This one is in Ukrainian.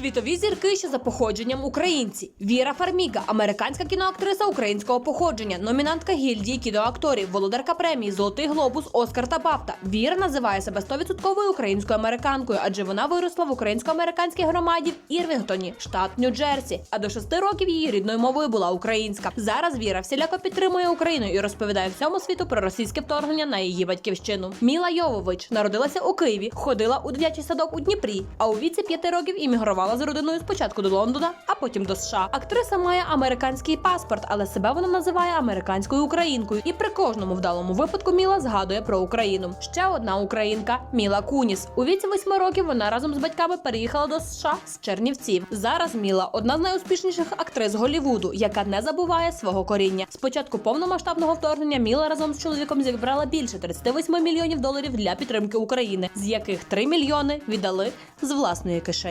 Світові зірки, що за походженням українці. Віра Фарміга, американська кіноактриса українського походження, номінантка гільдії кіноакторів, володарка премії Золотий глобус, Оскар та Бафта. Віра називає себе 100% українською американкою, адже вона виросла в українсько-американській громаді в Ірвінгтоні, штат Нью-Джерсі. А до шести років її рідною мовою була українська. Зараз Віра всіляко підтримує Україну і розповідає всьому світу про російське вторгнення на її батьківщину. Міла Йовович народилася у Києві, ходила у дитячий садок у Дніпрі, а у віці п'яти років іммігрувала з родиною спочатку до Лондона, а потім до США. Актриса має американський паспорт, але себе вона називає американською українкою. І при кожному вдалому випадку Міла згадує про Україну. Ще одна українка Міла Куніс. У віці восьми років вона разом з батьками переїхала до США з Чернівців. Зараз Міла одна з найуспішніших актрис Голлівуду, яка не забуває свого коріння. Спочатку повномасштабного вторгнення Міла разом з чоловіком зібрала більше 38 мільйонів доларів для підтримки України, з яких 3 мільйони віддали з власної кишені.